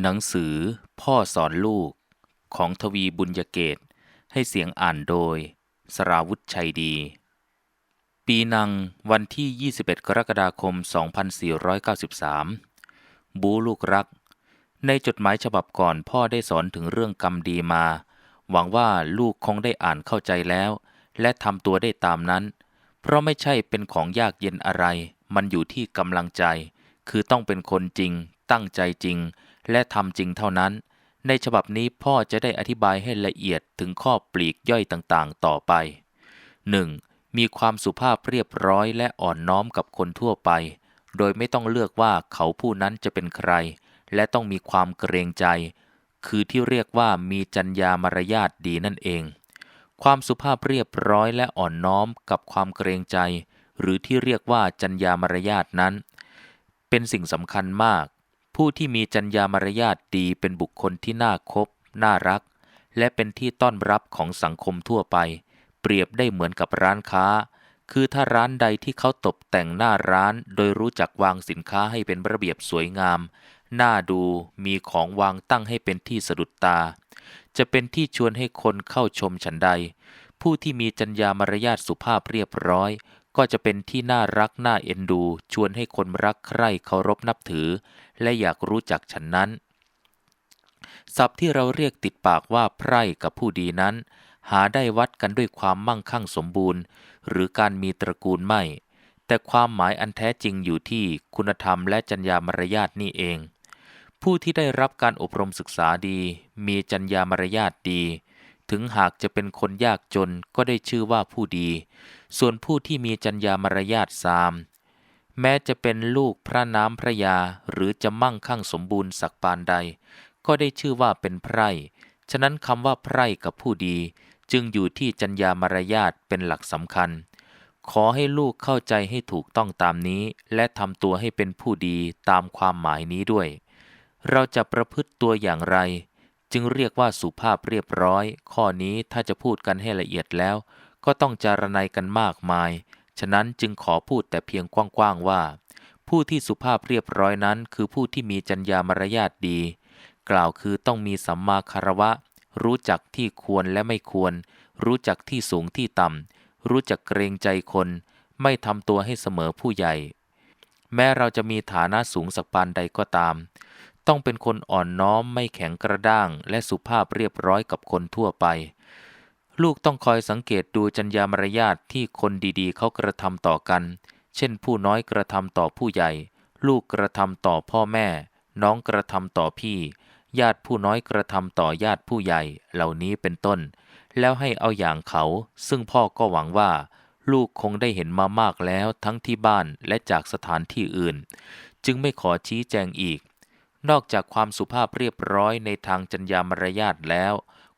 หนังสือพ่อสอนลูกของทวีบุญยเกต ให้เสียงอ่านโดย สราวุธชัยดี ปีนังวันที่ 21 กรกฎาคม 2493 บูลูกรัก ในจดหมายฉบับก่อนพ่อได้สอนถึงเรื่องกรรมดีมา หวังว่าลูกคงได้อ่านเข้าใจแล้ว และทำตัวได้ตามนั้น เพราะไม่ใช่เป็นของยากเย็นอะไร มันอยู่ที่กำลังใจ คือต้องเป็นคนจริง ตั้งใจจริง และทำจริงเท่านั้น ในฉบับนี้พ่อจะได้อธิบายให้ละเอียดถึงข้อปลีกย่อยต่างๆ ต่อไป 1. มีความสุภาพเรียบร้อยและอ่อนน้อมกับคนทั่วไป โดยไม่ต้องเลือกว่าเขาผู้นั้นจะเป็นใคร และต้องมีความเกรงใจ คือที่เรียกว่ามีจัญญามารยาทดีนั่นเอง ความสุภาพเรียบร้อยและอ่อนน้อมกับความเกรงใจ หรือที่เรียกว่าจัญญามารยาทนั้น เป็นสิ่งสำคัญมาก ผู้ที่มีจัญญามารยาทดีเป็นบุคคลที่น่าคบ น่ารัก และเป็นที่ต้อนรับของสังคมทั่วไป เปรียบได้เหมือนกับร้านค้า คือถ้าร้านใดที่เขาตกแต่งหน้าร้านโดยรู้จักวางสินค้าให้เป็นระเบียบสวยงาม น่าดูมีของวางตั้งให้เป็นที่สะดุดตา จะเป็นที่ชวนให้คนเข้าชมฉันใด ผู้ที่มีจัญญามารยาทสุภาพเรียบร้อย ก็จะเป็นที่น่ารักน่าเอ็นดู ชวนให้คนรักใคร่เคารพนับถือ และอยากรู้จักฉันนั้น ศัพท์ที่เราเรียกติดปากว่าไพร่กับผู้ดีนั้น หาได้วัดกันด้วยความมั่งคั่งสมบูรณ์ หรือการมีตระกูลไม่ แต่ความหมายอันแท้จริงอยู่ที่คุณธรรมและจัญญามารยาทนี่เอง ผู้ที่ได้รับการอบรมศึกษาดี มีจัญญามารยาทดี ถึงหากจะเป็นคนยากจนก็ได้ชื่อว่าผู้ดี ส่วนผู้ที่มีจัญญามารยาทซามแม้จะเป็นลูกพระน้ำพระยาหรือจะมั่งคั่งสมบูรณ์สักปานใด ก็ได้ชื่อว่าเป็นไพร่ฉะนั้นคำว่าไพร่กับผู้ดี จึงอยู่ที่จัญญามารยาทเป็นหลักสำคัญ ขอให้ลูกเข้าใจให้ถูกต้องตามนี้ และทำตัวให้เป็นผู้ดีตามความหมายนี้ด้วย เราจะประพฤติตัวอย่างไร จึงเรียกว่าสุภาพเรียบร้อย ข้อนี้ถ้าจะพูดกันให้ละเอียดแล้ว ก็ต้องจารณัยกันมากมาย ฉะนั้นจึงขอพูดแต่เพียงกว้างๆว่า ผู้ที่สุภาพเรียบร้อยนั้น คือผู้ที่มีจัญญามารยาทดี กล่าวคือต้องมีสัมมาคารวะ รู้จักที่ควรและไม่ควร รู้จักที่สูงที่ต่ำรู้จักเกรงใจคน ไม่ทำตัวให้เสมอผู้ใหญ่ แม้เราจะมีฐานะสูงสักปานใดก็ตาม ต้องเป็นคนอ่อนน้อมไม่แข็งกระด้าง และสุภาพเรียบร้อยกับคนทั่วไป ลูกต้องคอยสังเกตดูจัญญามารยาทที่คนดีๆ เขากระทำต่อกัน เช่น ผู้น้อยกระทำต่อผู้ใหญ่ ลูกกระทำต่อพ่อแม่ น้องกระทำต่อพี่ ญาติผู้น้อยกระทำต่อญาติผู้ใหญ่ เหล่านี้เป็นต้น แล้วให้เอาอย่างเขา ซึ่งพ่อก็หวังว่า ลูกคงได้เห็นมามากแล้วทั้งที่บ้านและจากสถานที่อื่น จึงไม่ขอชี้แจงอีก นอกจากความสุภาพเรียบร้อยในทางจัญญามารยาทแล้ว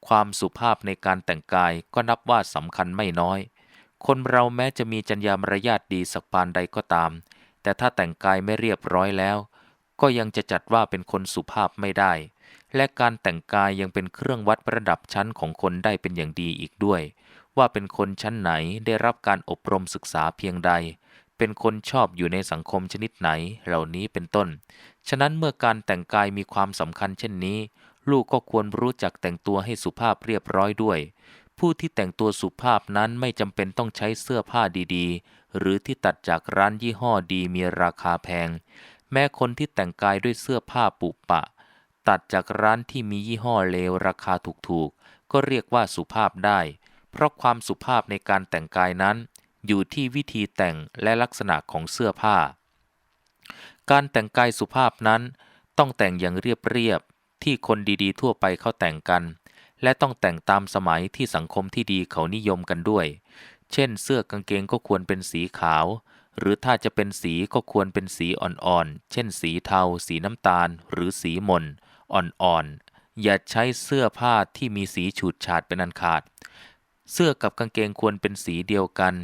ความสุภาพในการแต่งกายก็นับว่าสำคัญไม่น้อย คนเราแม้จะมีจัญญามารยาทดีสักปานใดก็ตาม แต่ถ้าแต่งกายไม่เรียบร้อยแล้ว ก็ยังจะจัดว่าเป็นคนสุภาพไม่ได้ และการแต่งกายยังเป็นเครื่องวัดระดับชั้นของคนได้เป็นอย่างดีอีกด้วย ว่าเป็นคนชั้นไหนได้รับการอบรมศึกษาเพียงใด เป็นคนชอบอยู่ในสังคมชนิดไหนเหล่านี้เป็นต้น ฉะนั้นเมื่อการแต่งกายมีความสำคัญเช่นนี้ ลูกก็ควรรู้จักแต่งตัวให้สุภาพเรียบร้อยด้วย ผู้ที่แต่งตัวสุภาพนั้นไม่จำเป็นต้องใช้เสื้อผ้าดีๆ หรือที่ตัดจากร้านยี่ห้อดีมีราคาแพง แม้คนที่แต่งกายด้วยเสื้อผ้าปุปะ ตัดจากร้านที่มียี่ห้อเลวราคาถูกๆ ก็เรียกว่าสุภาพได้ เพราะความสุภาพในการแต่งกายนั้น อยู่ที่วิธีแต่งและลักษณะของเสื้อผ้า การแต่งกายสุภาพนั้น ต้องแต่งอย่างเรียบๆ ที่คนดีๆ ทั่วไปเขาแต่งกัน และต้องแต่งตามสมัยที่สังคมที่ดีเขานิยมกันด้วย เช่น เสื้อกางเกงก็ควรเป็นสีขาว หรือถ้าจะเป็นสีก็ควรเป็นสีอ่อนๆ เช่น สีเทา สีน้ำตาล หรือสีมนอ่อนๆ อย่าใช้เสื้อผ้าที่มีสีฉูดฉาดเป็นอันขาด เสื้อกับกางเกงควรเป็นสีเดียวกัน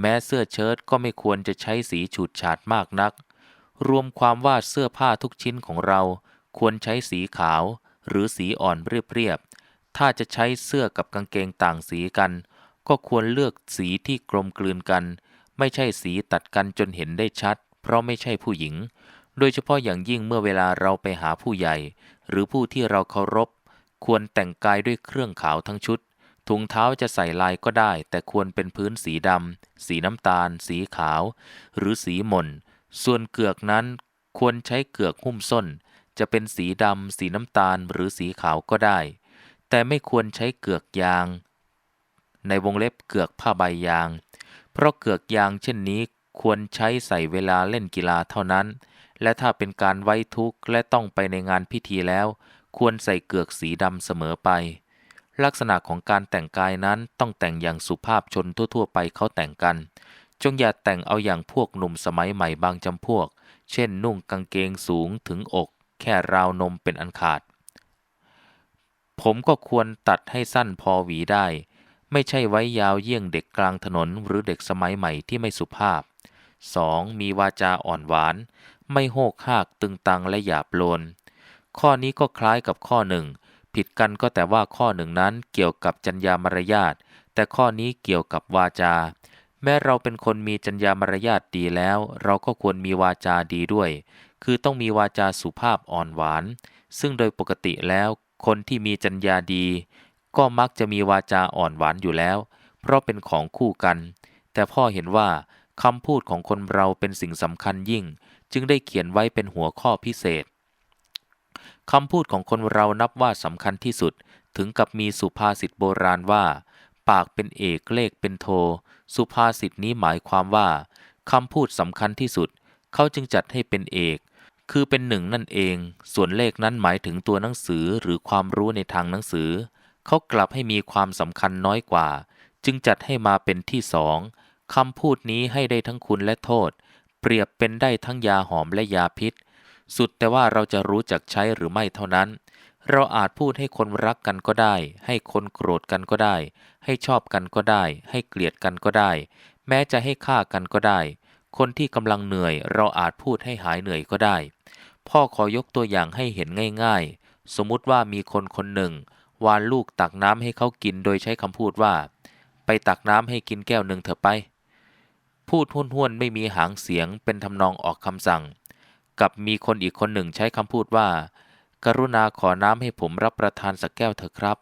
แม้เสื้อเชิ้ตก็ไม่ควรจะใช้สีฉูดฉาดมากนัก รวมความว่าเสื้อผ้าทุกชิ้นของเรา ควรใช้สีขาวหรือสีอ่อนเรียบๆ ถ้าจะใช้เสื้อกับกางเกงต่างสีกัน ก็ควรเลือกสีที่กลมกลืนกัน ไม่ใช่สีตัดกันจนเห็นได้ชัด เพราะไม่ใช่ผู้หญิง โดยเฉพาะอย่างยิ่งเมื่อเวลาเราไปหาผู้ใหญ่ หรือผู้ที่เราเคารพ ควรแต่งกายด้วยเครื่องขาวทั้งชุด ถุงเท้าจะใส่ลายก็ได้ แต่ควรเป็นพื้นสีดำ สีน้ำตาล สีขาว หรือสีหม่น ส่วนเกือกนั้นควรใช้เกือกหุ้มส้น จะเป็นสีดำ สีน้ำตาลหรือสีขาวก็ได้ แต่ไม่ควรใช้เกือกยาง ในวงเล็บเกือกผ้าใบยาง เพราะเกือกยางเช่นนี้ควรใช้ใส่เวลาเล่นกีฬาเท่านั้น และถ้าเป็นการไว้ทุกข์และต้องไปในงานพิธีแล้ว ควรใส่เกือกสีดำเสมอไป ลักษณะของการแต่งกายนั้นต้องแต่งอย่างสุภาพชนทั่ว ๆ ไปเขาแต่งกัน จงอย่าแต่งเอาอย่างพวกหนุ่มสมัยใหม่บางจำพวก เช่นนุ่งกางเกงสูงถึงอก แค่ราวนมเป็นอันขาด ผมก็ควรตัดให้สั้นพอหวีได้ ไม่ใช่ไว้ยาวเยี่ยงเด็กกลางถนนหรือเด็กสมัยใหม่ที่ไม่สุภาพ 2. มีวาจาอ่อนหวาน ไม่โหกหากตึงตังและหยาบโลน ข้อนี้ก็คล้ายกับข้อหนึ่ง ผิดกันก็แต่ว่าข้อหนึ่งนั้นเกี่ยวกับจัญญามารยาท แต่ข้อนี้เกี่ยวกับวาจา แม้เราเป็นคนมีจัญญามารยาทดีแล้ว เราก็ควรมีวาจาดีด้วย คือต้องมีวาจาสุภาพอ่อนหวาน ซึ่งโดยปกติแล้วคนที่มีจัญญาดี ก็มักจะมีวาจาอ่อนหวานอยู่แล้ว เพราะเป็นของคู่กัน แต่พ่อเห็นว่าคำพูดของคนเราเป็นสิ่งสำคัญยิ่ง จึงได้เขียนไว้เป็นหัวข้อพิเศษคำพูดของคนเรานับว่าสำคัญที่สุด ถึงกับมีสุภาษิตโบราณว่า ปากเป็นเอกเลขเป็นโท สุภาษิตนี้หมายความว่าคำพูดสำคัญที่สุด เขาจึงจัดให้เป็นเอก คือเป็นหนึ่งนั่นเอง ส่วนเลขนั้นหมายถึงตัวหนังสือหรือความรู้ในทางหนังสือ เขากลับให้มีความสำคัญน้อยกว่า จึงจัดให้มาเป็นที่สองคำพูดนี้ให้ได้ทั้งคุณและโทษ เปรียบเป็นได้ทั้งยาหอมและยาพิษ สุดแต่ว่าเราจะรู้จักใช้หรือไม่เท่านั้น เราอาจพูดให้คนรักกันก็ได้ ให้คนโกรธกันก็ได้ ให้ชอบกันก็ได้ ให้เกลียดกันก็ได้ แม้จะให้ฆ่ากันก็ได้ คนที่กำลังเหนื่อย เราอาจพูดให้หายเหนื่อยก็ได้ พ่อขอยกตัวอย่างให้เห็นง่ายๆ สมมุติว่ามีคนคนหนึ่ง วานลูกตักน้ำให้เขากินโดยใช้คำพูดว่า ไปตักน้ำให้กินแก้วหนึ่งเถอะไป พูดห้วนๆไม่มีหางเสียงเป็นทำนองออกคำสั่ง กับมีคนอีกคนหนึ่งใช้คำพูดว่า กรุณาขอน้ำให้ผมรับประทานสักแก้วเถอะครับ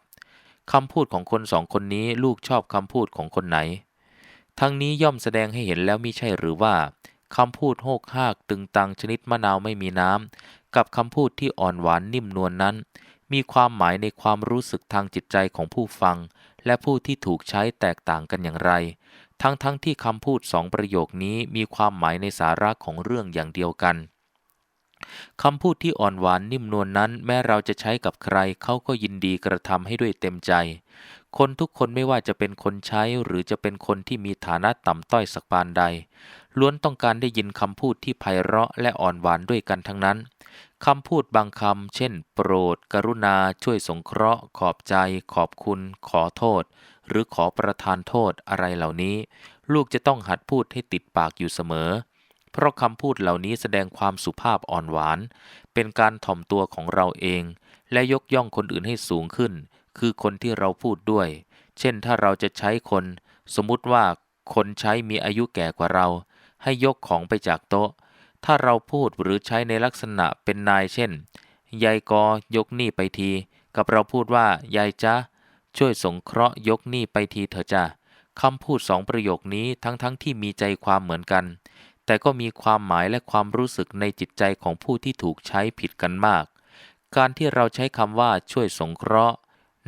คำพูดของคนสองคนนี้ลูกชอบคำพูดของคนไหน ทั้งนี้ย่อมแสดงให้เห็นแล้วมิใช่หรือว่า คำพูดโหกหากตึงตังชนิดมะนาวไม่มีน้ำ กับคำพูดที่อ่อนหวานนิ่มนวลนนั้น มีความหมายในความรู้สึกทางจิตใจของผู้ฟัง และผู้ที่ถูกใช้แตกต่างกันอย่างไร ทั้งๆทที่คำพูดสองประโยคนี้มีความหมายในสาระของเรื่องอย่างเดียวกันคำพูดที่อ่อนหวานนิ่มนวลนนั้น แม้เราจะใช้กับใครเขาก็ยินดีกระทำให้ด้วยเต็มใจ คนทุกคนไม่ว่าจะเป็นคนใช้หรือจะเป็นคนที่มีฐานะต่ำต้อยสักปานใด ล้วนต้องการได้ยินคำพูดที่ไพเราะและอ่อนหวานด้วยกันทั้งนั้นคำพูดบางคำเช่น โปรด กรุณา ช่วยสงเคราะห์ ขอบใจ ขอบคุณ ขอโทษ หรือขอประทานโทษอะไรเหล่านี้ ลูกจะต้องหัดพูดให้ติดปากอยู่เสมอ เพราะคำพูดเหล่านี้แสดงความสุภาพอ่อนหวาน เป็นการถ่อมตัวของเราเอง และยกย่องคนอื่นให้สูงขึ้น คือคนที่เราพูดด้วย เช่นถ้าเราจะใช้คน สมมุติว่าคนใช้มีอายุแก่กว่าเรา ให้ยกของไปจากโต๊ะ ถ้าเราพูดหรือใช้ในลักษณะเป็นนายเช่น ยายกอยกนี่ไปที กับเราพูดว่า ยายจ้าช่วยสงเคราะห์ยกหนี้ไปทีเถอะจ้าคำพูดสองประโยคนี้ทั้งๆทที่มีใจความเหมือนกัน แต่ก็มีความหมายและความรู้สึกในจิตใจของผู้ที่ถูกใช้ผิดกันมาก การที่เราใช้คำว่าช่วยสงเคราะห์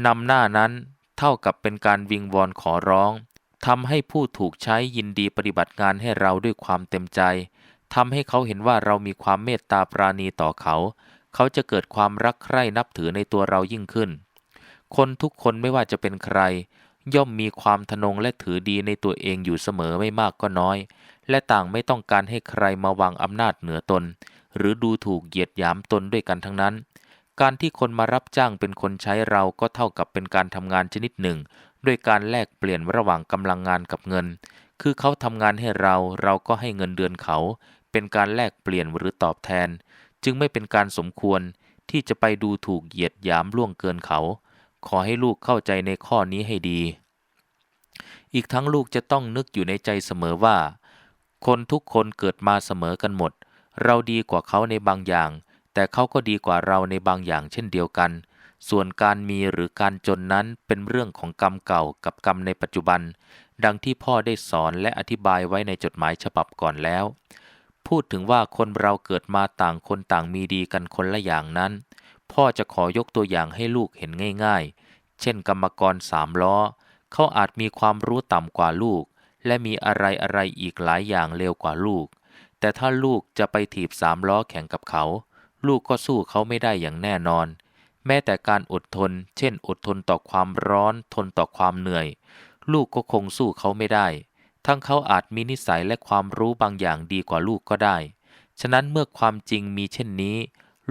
นำหน้านั้น เท่ากับเป็นการวิงวอนขอร้อง ทำให้ผู้ถูกใช้ยินดีปฏิบัติงานให้เราด้วยความเต็มใจทำให้เขาเห็นว่าเรามีความเมตตาปราณีต่อเขา เขาจะเกิดความรักใคร่นับถือในตัวเรายิ่งขึ้น คนทุกคนไม่ว่าจะเป็นใคร ย่อมมีความทนงและถือดีในตัวเองอยู่เสมอไม่มากก็น้อย และต่างไม่ต้องการให้ใครมาวางอำนาจเหนือตน หรือดูถูกเหยียดหยามตนด้วยกันทั้งนั้น การที่คนมารับจ้างเป็นคนใช้เราก็เท่ากับเป็นการทำงานชนิดหนึ่ง ด้วยการแลกเปลี่ยนระหว่างกำลังงานกับเงิน คือเขาทำงานให้เราเราก็ให้เงินเดือนเขา เป็นการแลกเปลี่ยนหรือตอบแทน จึงไม่เป็นการสมควรที่จะไปดูถูกเหยียดหยามล่วงเกินเขา ขอให้ลูกเข้าใจในข้อนี้ให้ดี อีกทั้งลูกจะต้องนึกอยู่ในใจเสมอว่า คนทุกคนเกิดมาเสมอกันหมด เราดีกว่าเขาในบางอย่าง แต่เขาก็ดีกว่าเราในบางอย่างเช่นเดียวกัน ส่วนการมีหรือการจนนั้นเป็นเรื่องของกรรมเก่ากับกรรมในปัจจุบัน ดังที่พ่อได้สอนและอธิบายไว้ในจดหมายฉบับก่อนแล้ว พูดถึงว่าคนเราเกิดมาต่างคนต่างมีดีกันคนละอย่างนั้น พ่อจะขอยกตัวอย่างให้ลูกเห็นง่ายๆ เช่น กรรมกรสามล้อ เขาอาจมีความรู้ต่ำกว่าลูก และมีอะไรอะไรอีกหลายอย่างเร็วกว่าลูก แต่ถ้าลูกจะไปถีบสามล้อแข่งกับเขา ลูกก็สู้เขาไม่ได้อย่างแน่นอน แม้แต่การอดทน เช่น อดทนต่อความร้อน ทนต่อความเหนื่อย ลูกก็คงสู้เขาไม่ได้ ทั้งเขาอาจมีนิสัยและความรู้บางอย่างดีกว่าลูกก็ได้ ฉะนั้นเมื่อความจริงมีเช่นนี้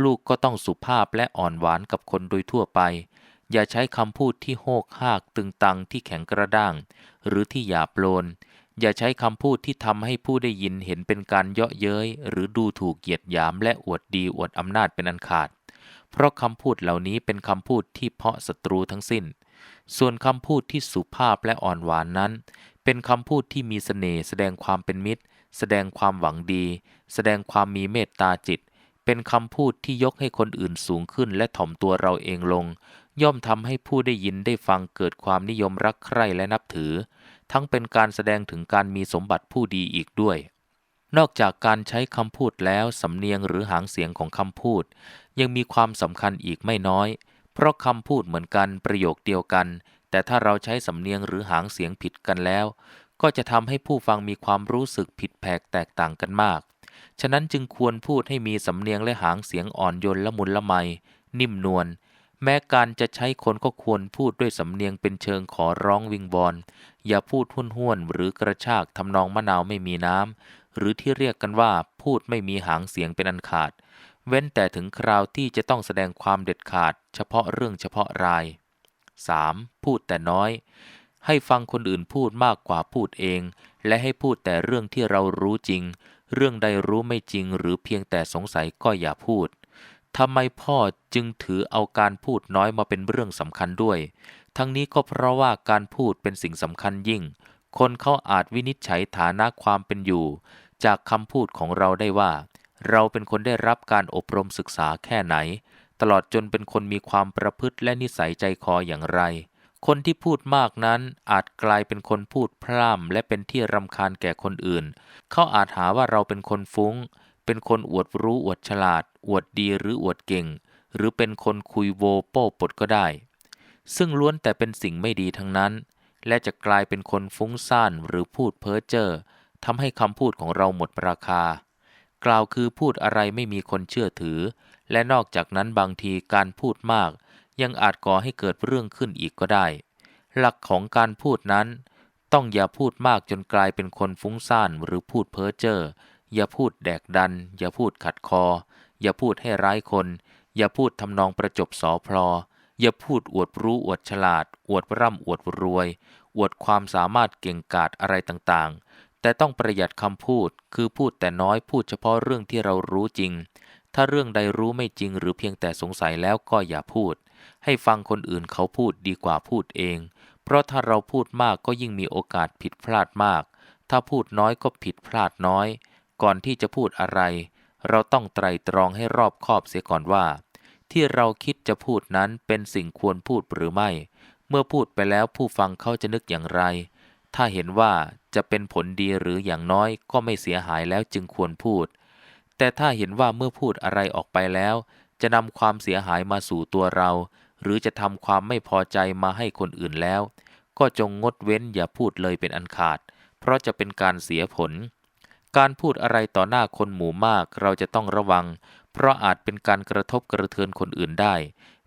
ลูกก็ต้องสุภาพและอ่อนหวานกับคนโดยทั่วไป อย่าใช้คำพูดที่โหกหากตึงตังที่แข็งกระด้าง หรือที่หยาบโลน อย่าใช้คำพูดที่ทำให้ผู้ได้ยินเห็นเป็นการเยาะเย้ย หรือดูถูกเหยียดหยามและอวดดีอวดอำนาจเป็นอันขาด เพราะคำพูดเหล่านี้เป็นคำพูดที่เพาะศัตรูทั้งสิ้น ส่วนคำพูดที่สุภาพและอ่อนหวานนั้น เป็นคำพูดที่มีเสน่ห์แสดงความเป็นมิตร แสดงความหวังดี แสดงความมีเมตตาจิต เป็นคำพูดที่ยกให้คนอื่นสูงขึ้นและถ่อมตัวเราเองลง ย่อมทำให้ผู้ได้ยินได้ฟังเกิดความนิยมรักใคร่และนับถือ ทั้งเป็นการแสดงถึงการมีสมบัติผู้ดีอีกด้วยนอกจากการใช้คำพูดแล้ว สำเนียงหรือหางเสียงของคำพูด ยังมีความสำคัญอีกไม่น้อย เพราะคำพูดเหมือนกันประโยคเดียวกัน แต่ถ้าเราใช้สำเนียงหรือหางเสียงผิดกันแล้ว ก็จะทำให้ผู้ฟังมีความรู้สึกผิดแผกแตกต่างกันมาก ฉะนั้นจึงควรพูดให้มีสำเนียงและหางเสียงอ่อนโยนละมุนละไม นิ่มนวลแม้การจะใช้คนก็ควรพูดด้วยสำเนียงเป็นเชิงขอร้องวิงวอนอย่าพูดห้วนห้วนๆหรือกระชากทำนองมะนาวไม่มีน้ำหรือที่เรียกกันว่าพูดไม่มีหางเสียงเป็นอันขาด เว้นแต่ถึงคราวที่จะต้องแสดงความเด็ดขาดเฉพาะเรื่องเฉพาะราย 3. พูดแต่น้อย ให้ฟังคนอื่นพูดมากกว่าพูดเอง และให้พูดแต่เรื่องที่เรารู้จริง เรื่องใดรู้ไม่จริงหรือเพียงแต่สงสัยก็อย่าพูดทำไมพ่อจึงถือเอาการพูดน้อยมาเป็นเรื่องสำคัญด้วย ทั้งนี้ก็เพราะว่าการพูดเป็นสิ่งสำคัญยิ่ง คนเขาอาจวินิจฉัยฐานะความเป็นอยู่ จากคำพูดของเราได้ว่า เราเป็นคนได้รับการอบรมศึกษาแค่ไหน ตลอดจนเป็นคนมีความประพฤติและนิสัยใจคออย่างไร คนที่พูดมากนั้นอาจกลายเป็นคนพูดพร่ำและเป็นที่รำคาญแก่คนอื่น เขาอาจหาว่าเราเป็นคนฟุ้ง เป็นคนอวดรู้อวดฉลาด อวดดีหรืออวดเก่ง หรือเป็นคนคุยโวโป้ปดก็ได้ ซึ่งล้วนแต่เป็นสิ่งไม่ดีทั้งนั้น และจะกลายเป็นคนฟุ้งซ่านหรือพูดเพ้อเจ้อทำให้คำพูดของเราหมดราคา กล่าวคือพูดอะไรไม่มีคนเชื่อถือ และนอกจากนั้นบางทีการพูดมาก ยังอาจก่อให้เกิดเรื่องขึ้นอีกก็ได้ หลักของการพูดนั้น ต้องอย่าพูดมากจนกลายเป็นคนฟุ้งซ่านหรือพูดเพ้อเจ้ออย่าพูดแดกดัน อย่าพูดขัดคอ อย่าพูดให้ร้ายคน อย่าพูดทำนองประจบสอพลออย่าพูดอวดรู้อวดฉลาด อวดร่ำอวดรวย อวดความสามารถเก่งกาจอะไรต่างๆ แต่ต้องประหยัดคำพูด คือพูดแต่น้อยพูดเฉพาะเรื่องที่เรารู้จริง ถ้าเรื่องใดรู้ไม่จริงหรือเพียงแต่สงสัยแล้วก็อย่าพูด ให้ฟังคนอื่นเขาพูดดีกว่าพูดเอง เพราะถ้าเราพูดมากก็ยิ่งมีโอกาสผิดพลาดมาก ถ้าพูดน้อยก็ผิดพลาดน้อย ก่อนที่จะพูดอะไร เราต้องไตรตรองให้รอบคอบเสียก่อนว่า ที่เราคิดจะพูดนั้นเป็นสิ่งควรพูดหรือไม่ เมื่อพูดไปแล้วผู้ฟังเขาจะนึกอย่างไร ถ้าเห็นว่า จะเป็นผลดีหรืออย่างน้อยก็ไม่เสียหายแล้วจึงควรพูด แต่ถ้าเห็นว่าเมื่อพูดอะไรออกไปแล้ว จะนำความเสียหายมาสู่ตัวเรา หรือจะทำความไม่พอใจมาให้คนอื่นแล้ว ก็จงงดเว้นอย่าพูดเลยเป็นอันขาด เพราะจะเป็นการเสียผล การพูดอะไรต่อหน้าคนหมู่มากเราจะต้องระวัง เพราะอาจเป็นการกระทบกระเทือนคนอื่นได้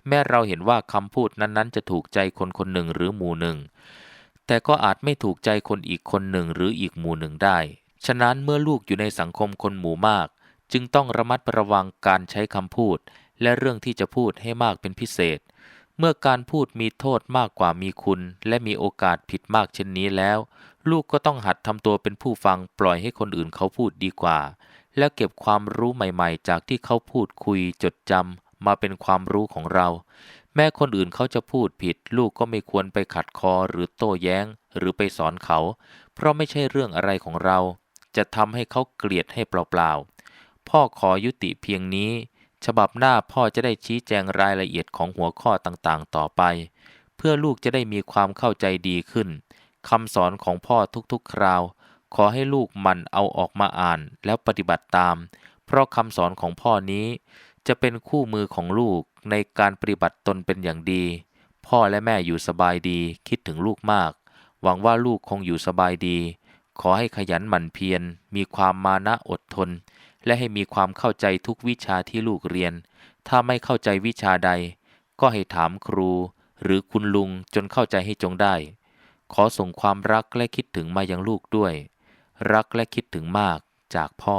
แม้เราเห็นว่าคำพูดนั้นๆ จะถูกใจคนคนหนึ่งหรือหมู่หนึ่ง แต่ก็อาจไม่ถูกใจคนอีกคนหนึ่งหรืออีกหมู่หนึ่งได้ ฉะนั้นเมื่อลูกอยู่ในสังคมคนหมู่มาก จึงต้องระมัดระวังการใช้คำพูด และเรื่องที่จะพูดให้มากเป็นพิเศษ เมื่อการพูดมีโทษมากกว่ามีคุณ และมีโอกาสผิดมากเช่นนี้แล้ว ลูกก็ต้องหัดทำตัวเป็นผู้ฟังปล่อยให้คนอื่นเขาพูดดีกว่า แล้วเก็บความรู้ใหม่ๆ จากที่เขาพูดคุยจดจำมาเป็นความรู้ของเรา แม้คนอื่นเขาจะพูดผิด ลูกก็ไม่ควรไปขัดคอหรือโต้แย้ง หรือไปสอนเขา เพราะไม่ใช่เรื่องอะไรของเรา จะทำให้เขาเกลียดให้เปล่าๆ พ่อขอยุติเพียงนี้ ฉบับหน้าพ่อจะได้ชี้แจงรายละเอียดของหัวข้อต่างๆ ต่อไป เพื่อลูกจะได้มีความเข้าใจดีขึ้นคำสอนของพ่อทุกๆ คราว ขอให้ลูกมันเอาออกมาอ่านแล้วปฏิบัติตาม เพราะคำสอนของพ่อนี้ จะเป็นคู่มือของลูกในการปฏิบัติตนเป็นอย่างดี พ่อและแม่อยู่สบายดี คิดถึงลูกมาก หวังว่าลูกคงอยู่สบายดี ขอให้ขยันหมั่นเพียร มีความมานะอดทน และให้มีความเข้าใจทุกวิชาที่ลูกเรียน ถ้าไม่เข้าใจวิชาใด ก็ให้ถามครู หรือคุณลุงจนเข้าใจให้จงได้ ขอส่งความรักและคิดถึงมายังลูกด้วย รักและคิดถึงมากจากพ่อ